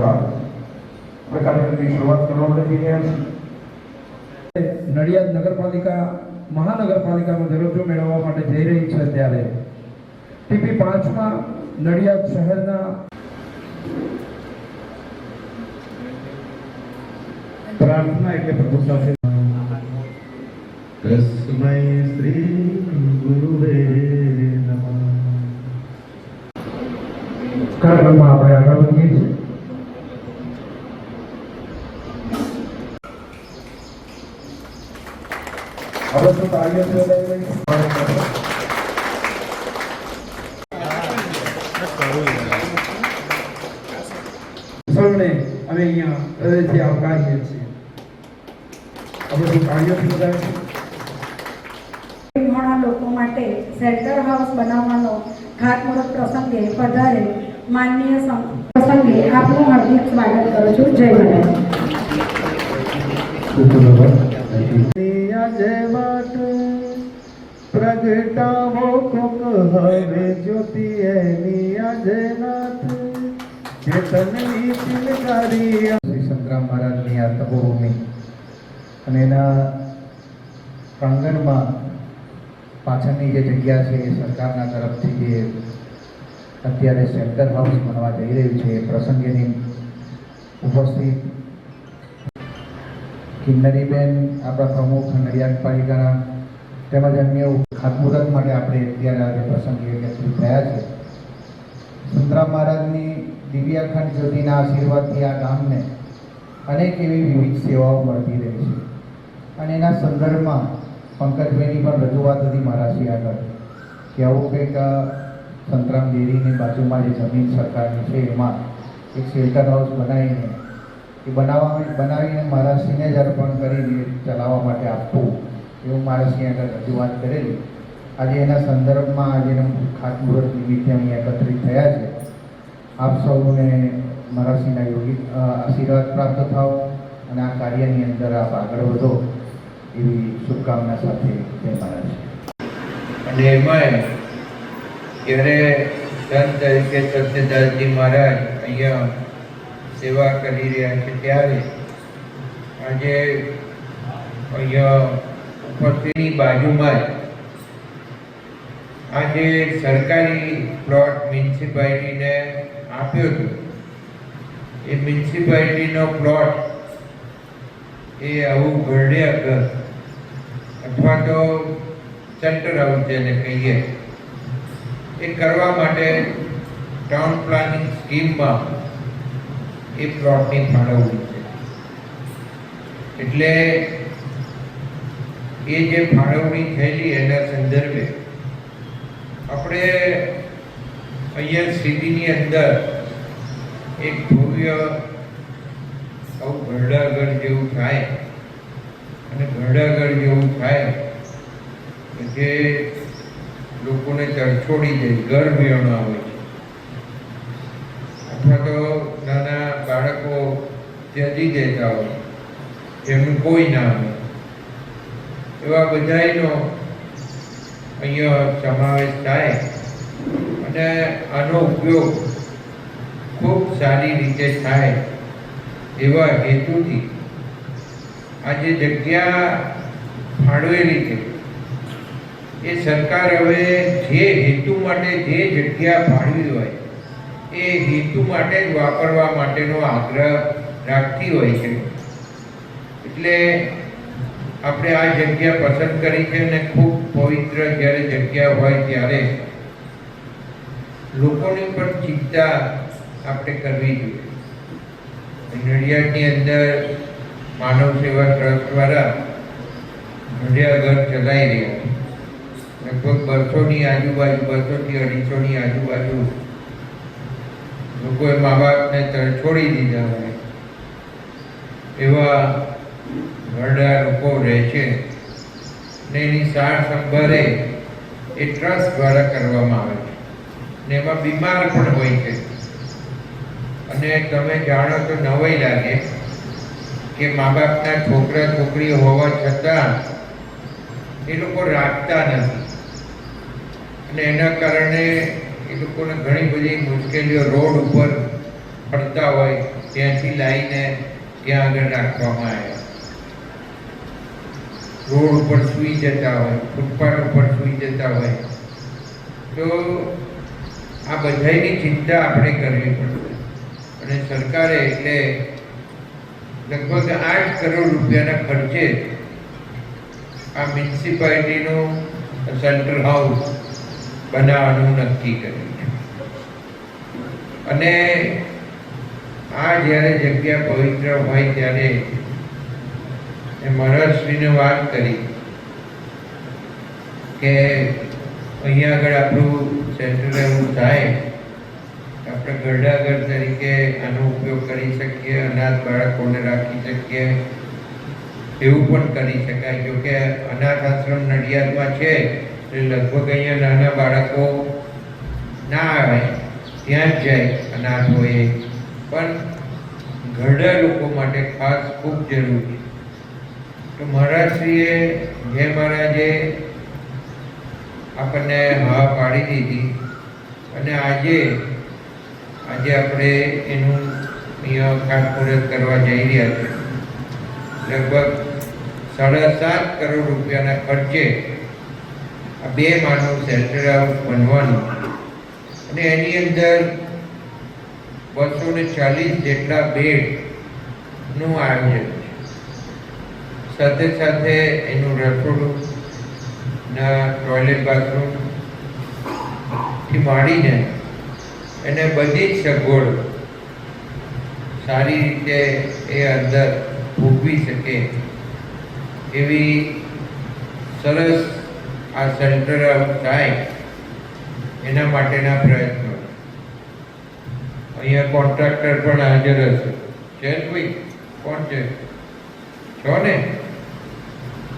કરવા આપણે કાર્યક્રમની શરૂઆત કરવા માટે જઈ રહ્યા છીએ નડિયાદ નગરપાલિકા મહાનગરપાલિકાનો દરજ્જો મેળવવા માટે જઈ રહી છે ત્યારે ટીપી પાંચમાં નડિયાદ શહેરના પ્રાર્થના એટલે પ્રભુ સાથે. કસ્મય શ્રી ગુરુવે નમઃ. કર્મમાં આપણે આગળ વધીએ છીએ. હવે તો કાર્ય સૌને અમે અહીંયા હૃદયથી આવકારીએ છીએ. હવે તો કાર્ય ઘણા લોકો માટે સેન્ટર હાઉસ બનાવવાનો ખાતમુહૂર્ત પ્રસંગે પધારે માનનીય પ્રસંગે આપનું હાર્દિક સ્વાગત કરું છું. જય મહારાજ આજે વાટ પ્રગટાવો કોક હવે જ્યોતિ એની આજે નાથ ચેતનની ચિલકારી શ્રી સંતરામ મહારાજની આ તપોભૂમિ અને એના પ્રાંગણમાં પાછળની જે જગ્યા છે એ સરકારના તરફથી જે અત્યારે સેન્ટર હાઉસ બનવા જઈ રહ્યું છે એ પ્રસંગેની ઉપસ્થિત કિન્નરીબેન, આપણા પ્રમુખ નડિયાદ પાલિકાના તેમજ અન્ય ખાતમુહૂર્ત માટે આપણે અત્યારે આજે પ્રસંગે એકત્રિત થયા છે. સુંદરામ મહારાજની દિવ્યાખંડ જ્યોતિના આશીર્વાદથી આ ગામને અનેક એવી વિવિધ સેવાઓ મળતી રહી છે. અને એના સંદર્ભમાં પંકજભાઈની પણ રજૂઆત હતી મારાથી આગળ, કે આવું કંઈક સંતરામ ડેરીની બાજુમાં જે જમીન સરકારની છે, એમાં એક શેલ્ટર હાઉસ બનાવીને એ બનાવવા બનાવીને મહારાષ્ટ્રીને જ અર્પણ કરીને ચલાવવા માટે આપવું એવું મારા સિંહ આગળ રજૂઆત કરેલી. આજે એના સંદર્ભમાં આજે એનું ખાતમુહૂર્ત નિમિત્તે અહીં એકત્રિત થયા છે. આપ સૌને મહારાષ્ટ્રીના યોગી આશીર્વાદ પ્રાપ્ત થાવ અને આ કાર્યની અંદર આપ આગળ વધો, એવી શુભકામના સાથે જય મહારાજ અને એમાં ત્યારે સંત તરીકે સત્યદાસજી મહારાજ અહીંયા સેવા કરી રહ્યા છે ત્યારે આજે અહીંયા ઉપસ્થિતની બાજુમાં આજે સરકારી પ્લોટ મ્યુનિસિપાલિટીને આપ્યો હતો. એ મ્યુનિસિપાલિટીનો પ્લોટ એ આવું ઘરડ્યા ઘર અથવા તો સેન્ટર હાઉસ જેને કહીએ, એ કરવા માટે ટાઉન પ્લાનિંગ સ્કીમમાં એ પ્લોટની ફાળવણી છે. એટલે એ જે ફાળવણી થયેલી એના સંદર્ભે આપણે અહીંયા સિટીની અંદર એક ભવ્ય સૌ ઘરડાઘર જેવું થાય અને ભરડાગઢ જેવું થાય જે લોકોને તરછોડી દે ઘર વિહોણા હોય છે. અથવા તો ત્યજી દેતા હોય. એમનું કોઈ ના હોય. એવા બધાનો અહીંયા સમાવેશ થાય અને આનો ઉપયોગ ખૂબ સારી રીતે થાય એવા હેતુથી આ જે જગ્યા ફાળવેલી છે, એ સરકાર હવે જે હેતુ માટે જે જગ્યા ફાળવી હોય, એ હેતુ માટે જ વાપરવા માટેનો આગ્રહ રાખતી હોય છે. એટલે આપણે આ જગ્યા પસંદ કરી છે અને ખૂબ પવિત્ર જ્યારે જગ્યા હોય ત્યારે લોકોની પણ ચિંતા આપણે કરવી જોઈએ. નડિયાદની અંદર માનવ સેવા ટ્રસ્ટ દ્વારા નડિયા ઘર ચલાવી રહ્યા છે. લગભગ બસોની આજુબાજુ, બસોથી અઢીસોની આજુબાજુ લોકોએ મા બાપને છોડી દીધા હોય. એવા ઘરડા લોકો રહે છે ને એની સાર સંભાળે એ ટ્રસ્ટ દ્વારા કરવામાં આવે છે. ને એમાં બીમાર પણ હોય છે. અને તમે જાણો તો નવાઈ લાગે કે મા બાપના છોકરા છોકરી હોવા છતાં એ લોકો રાખતા નથી. અને એના કારણે એ લોકોને ઘણી બધી મુશ્કેલીઓ રોડ ઉપર પડતા હોય, ત્યાંથી લાવીને ત્યાં આગળ રાખવામાં આવ્યા. રોડ ઉપર સૂઈ જતા હોય, ફૂટપાથ ઉપર સૂઈ જતા હોય, તો આ બધાની ચિંતા આપણે કરવી પડશે. અને સરકારે એટલે લગભગ આઠ કરોડ રૂપિયાના ખર્ચે આ મ્યુનિસિપાલિટીનું સેન્ટ્રલ હાઉસ બનાવવાનું નક્કી કર્યું અને આ જ્યારે જગ્યા પવિત્ર હોય ત્યારે મહારાજશ્રીને વાત કરી કે અહીંયા આગળ આપણું સેન્ટર એવું થાય, આપણે ગરડાઘર તરીકે આનો ઉપયોગ કરી શકીએ, અનાથ બાળકોને રાખી શકીએ, એવું પણ કરી શકાય જો કે અનાથ આશ્રમ નડિયાદમાં છે, એટલે લગભગ અહીંયા નાના બાળકો ના આવે, ત્યાં જ જાય અનાથ હોય. પણ ઘરડા લોકો માટે ખાસ ખૂબ જરૂરી તો મહારાજશ્રીએ જે મહારાજે આપણને હા પાડી દીધી અને આજે આજે આપણે એનું ખાતમુહૂર્ત કરવા જઈ રહ્યા છે. લગભગ સાડા સાત કરોડ રૂપિયાના ખર્ચે આ બે માળનું સેન્ટર હાઉસ બનવાનું અને એની અંદર બસો ને ચાલીસ જેટલા બેડનું આયોજન છે. સાથે સાથે એનું રસોડું ના, ટોયલેટ બાથરૂમથી માંડીને એને બધી જ સગવડ સારી રીતે એ અંદર ભોગવી શકે એવી સરસ આ સેન્ટર થાય એના માટેના પ્રયત્નો અહીંયા કોન્ટ્રાક્ટર પણ હાજર હશે. છે ભાઈ કોણ છે? છો ને?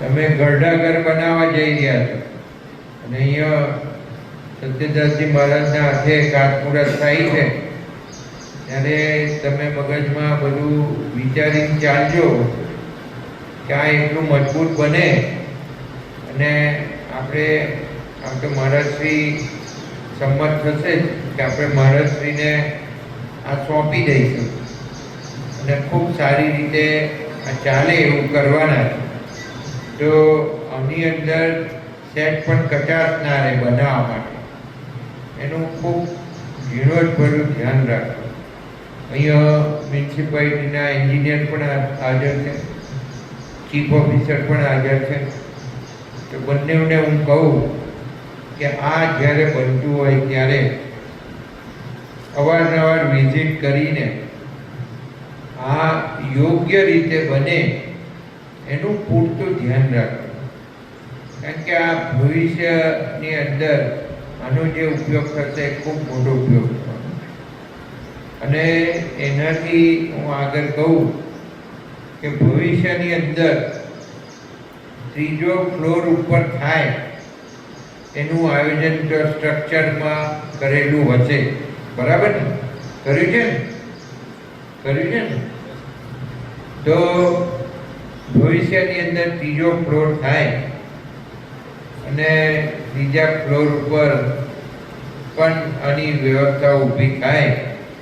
તમે ગરડા ઘર બનાવવા જઈ રહ્યા છો. અને અહીંયા સત્યદાસજી મહારાજના હાથે ખાતમુહૂર્ત થાય છે. ત્યારે તમે મગજમાં બધું વિચારીને ચાલજો. કે આ એટલું મજબૂત બને. અને આપણે, આમ તો મહારાજશ્રી સંમત થશે જ કે આપણે મહારાજશ્રીને આ સોંપી દઈશું. અને ખૂબ સારી રીતે આ ચાલે એવું કરવાના છે. તો આની અંદર સેટ પણ કચાશ ના રહે બનાવવા માટે. એનું ખૂબ ઝીણવટભર્યું ધ્યાન રાખવું. અહીંયા મ્યુનિસિપાલિટીના એન્જિનિયર પણ હાજર છે. ચીફ ઓફિસર પણ હાજર છે. તો બંનેઓને હું કહું કે આ જ્યારે બનતું હોય ત્યારે અવારનવાર વિઝિટ કરીને આ યોગ્ય રીતે બને, એનું પૂરતું ધ્યાન રાખવું. કારણ કે આ ભવિષ્યની અંદર આનો જે ઉપયોગ થશે એ ખૂબ મોટો ઉપયોગ થવાનો અને એનાથી હું આગળ કહું કે ભવિષ્યની અંદર ત્રીજો ફ્લોર ઉપર થાય, એનું આયોજન સ્ટ્રક્ચરમાં કરેલું હશે. બરાબર ને? કર્યું છે ને? કર્યું છે ને? તો ભવિષ્યની અંદર ત્રીજો ફ્લોર થાય અને ત્રીજા ફ્લોર ઉપર પણ આની વ્યવસ્થા ઊભી થાય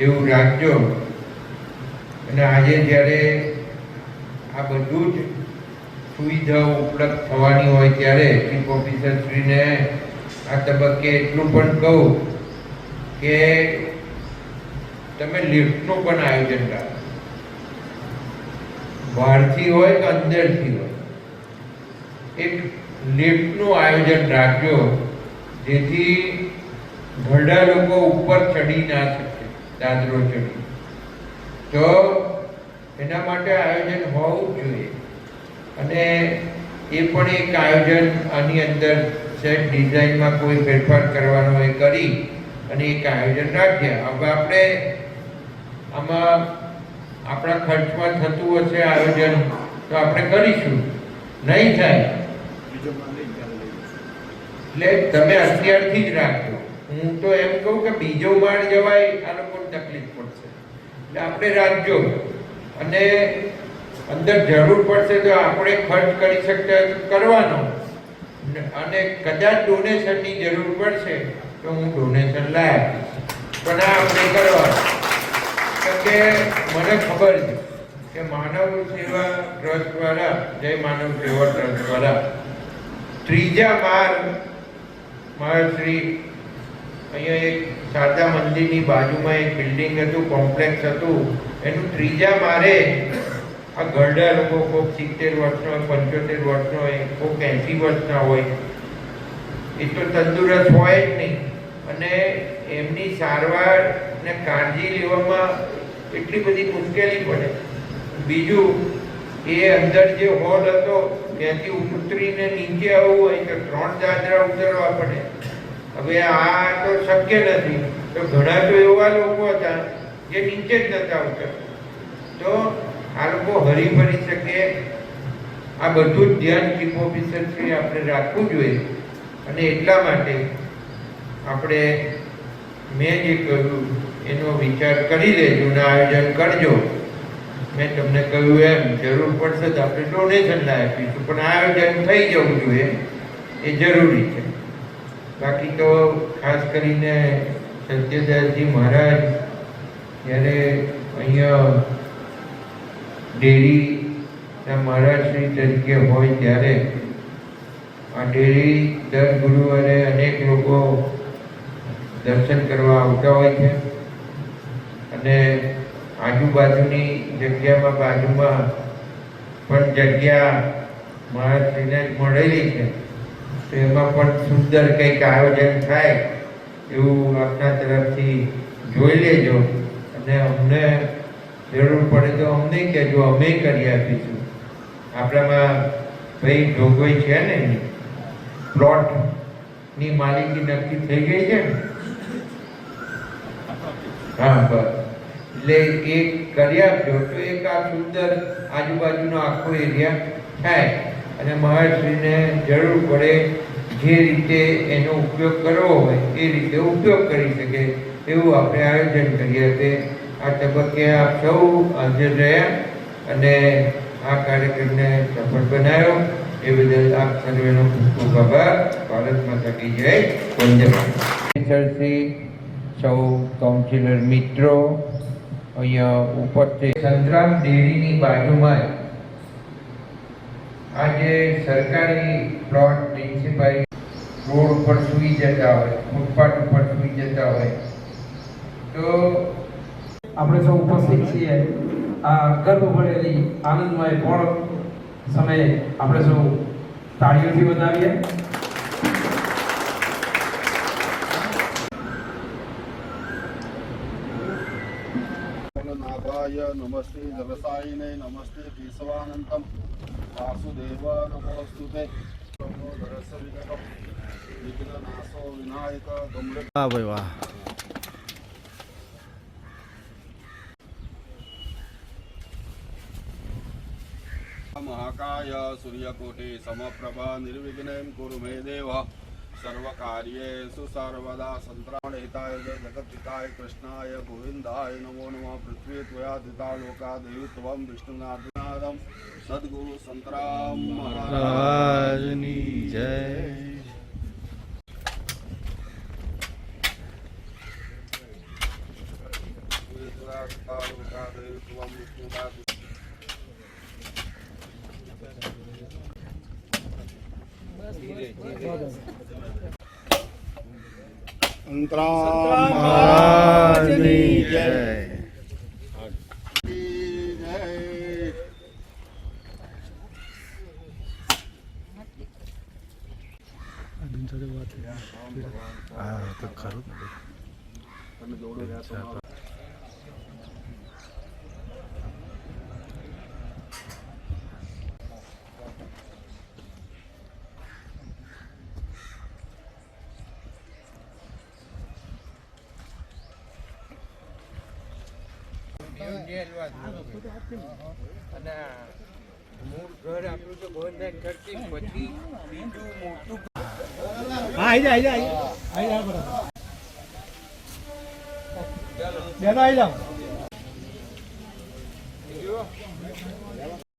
એવું રાખજો. અને આજે જ્યારે આ બધું જ સુવિધાઓ ઉપલબ્ધ થવાની હોય ત્યારે ચીફ ઓફિસરશ્રીને આ તબક્કે એટલું પણ કહું કે તમે લિફ્ટનું પણ આયોજન રાખો. બહારથી હોય કે અંદરથી હોય? એક લિફ્ટનું આયોજન રાખજો, જેથી ઘરડા લોકો ઉપર ચડી ના શકે, દાદરો ચડી. તો એના માટે આયોજન હોવું જોઈએ. અને એ પણ એક આયોજન આની અંદર સેટ ડિઝાઇનમાં કોઈ ફેરફાર કરવાનો એ કરી અને એક આયોજન રાખ્યા હવે આપણે આમાં આપણા ખર્ચમાં થતું હશે આયોજન, તો આપણે કરીશું. નહીં થાય. એટલે તમે અત્યારથી જ રાખજો. હું તો એમ કહું કે બીજો માળ જવાય, આ લોકોને તકલીફ પડશે. એટલે આપણે રાખજો. અને અંદર જરૂર પડશે તો આપણે ખર્ચ કરી શકતા કરવાનો. અને કદાચ ડોનેશનની જરૂર પડશે. તો હું ડોનેશન લાવી પણ આ આપણે કરવાનું કેમ કે મને ખબર છે કે માનવ સેવા ટ્રસ્ટ દ્વારા, જય માનવ સેવા ટ્રસ્ટ દ્વારા, ત્રીજા માળ મારા શ્રી અહીંયા એક શારદા મંદિરની બાજુમાં એક બિલ્ડિંગ હતું કોમ્પ્લેક્સ હતું. એનું ત્રીજા મારે આ ઘરડા લોકો કોઈક સિત્તેર વર્ષનો હોય, પંચોતેર વર્ષનો હોય કોઈક એંસી વર્ષના હોય. એ તો તંદુરસ્ત હોય જ નહીં. અને એમની સારવાર ને કાળજી લેવામાં એટલી બધી મુશ્કેલી પડે. બીજું, એ અંદર જે હોલ હતો, ત્યાંથી ઉતરીને નીચે આવવું હોય તો ત્રણ દાદરા ઉતરવા પડે. હવે આ તો શક્ય નથી. તો ઘણા તો એવા લોકો હતા જે નીચે જ નતા ઉતરતા. તો આ લોકો હરી ફરી શકે. આ બધું જ ધ્યાન ચીફ ઓફિસર આપણે રાખવું જોઈએ. અને એટલા માટે આપણે મેં જે કહ્યું, એનો વિચાર કરી લેજો ને આયોજન કરજો. મેં તમને કહ્યું એમ, જરૂર પડશે તો આપણે ડોનેશન આપીશું, પણ આયોજન થઈ જવું જોઈએ, એ જરૂરી છે. બાકી તો ખાસ કરીને સત્યદાસજી મહારાજ, જ્યારે અહીંયા ડેરીના મહારાજશ્રી તરીકે હોય ત્યારે, આ ડેરી દર ગુરુવારે અનેક લોકો દર્શન કરવા આવતા હોય છે. અને આજુબાજુની જગ્યામાં બાજુમાં પણ જગ્યા મહારાજશ્રીને જ મળેલી છે. તો એમાં પણ સુંદર કંઈક આયોજન થાય એવું આપના તરફથી જોઈ લેજો. અને અમને જરૂર પડે તો અમને કહેજો, અમે કરી આપીશું. આપણામાં ભાઈ જોગવાઈ છે ને પ્લોટની માલિકી નક્કી થઈ ગઈ છે ને? એટલે એ કરી આપજો તો એક આ સુંદર આજુબાજુનો આખો એરિયા થાય. અને મહર્ષિને જરૂર પડે જે રીતે એનો ઉપયોગ કરવો હોય, એ રીતે ઉપયોગ કરી શકે એવું આપણે આયોજન કરીએ કે આ તબક્કે આપ સૌ હાજર રહ્યા અને આ કાર્યક્રમને સફળ બનાવ્યો. એ બદલ આપ સર્વેનો ખૂબ ખૂબ આભાર. ભારત માતા કી જય. વંદે માતરમ સૌ કાઉન્સિલર મિત્રો, અહીંયા ઉપસ્થિત. સંતરામ ડેરીની બાજુમાં આજે સરકારી પ્લોટ મ્યુનિસિપાલિટી રોડ ઉપર સૂઈ જતા હોય, ફૂટપાથ ઉપર સૂઈ જતા હોય. તો આપણે સૌ ઉપસ્થિત છીએ. આ ગર્ભ ભરેલી આનંદમય પણ સમયે આપણે સૌ તાળીઓથી વધાવીએ. नाभाय नमस्ते जलसायिने नमस्ते केशवानन्तं वासुदेव नमोऽस्तुते नमोदरसविनकं विघ्ननाशो विनायक गम्भीर વાહ ભાઈ વાહ महाकाय सूर्यकोटि समप्रभा निर्विघ्नं कुरु मे देव સર્વ કાર્યેષુ સર્વદા સંતરાણ હિતાય જગત હિતાય કૃષ્ણાય ગોવિંદાય નમો નમઃ પૃથ્વી ત્વયાધિતા લોકા દેવી ત્વમ વિષ્ણુનાથનાદમ સદગુરુ સંતરામ મહારાજની જય અંતરામ અને મૂળ ઘર આપણું તો ગોંધન કરતી પછી બીજું મોટું હા આવી જાય આવી જા આવી જા. બરાબર આવી જાઓ.